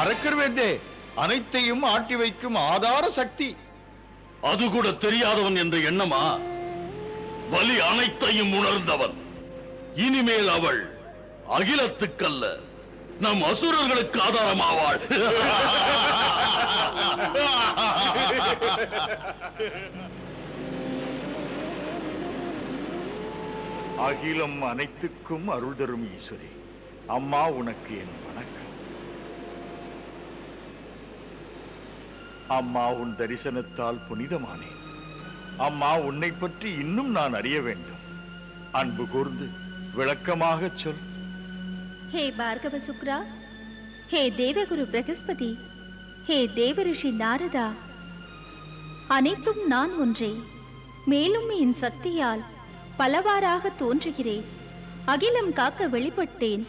அரக்கர்வேந்தே அனைத்தையும் ஆட்டி வைக்கும் ஆதார சக்தி. அது கூட தெரியாதவன் என்ற எண்ணமா? பலி அனைத்தையும் உணர்ந்தவன். இனிமேல் அவள் அகிலத்துக்கல்ல நம் அசுரர்களுக்கு ஆதாரமாவாள். அகிலம் அனைத்துக்கும் அருள் தரும் ஈஸ்வரி. அம்மா உனக்கு என் வணக்கம். அம்மா உன் தரிசனத்தால் புனிதமானேன் அம்மா உன்னை பற்றி இன்னும் நான் அறிய வேண்டும். அன்பு கூர்ந்து விளக்கமாகச் சொல். ஹே பார்கவ சுக்ரா ஹே தேவகுரு பிரகஸ்பதி ஹே தேவரிஷி நாரதா. அனைத்தும் நான் ஒன்றே. மேலும் என் சக்தியால் பலவாறாக தோன்றுகிறேன் அகிலம் காக்க வெளிப்பட்டேன்.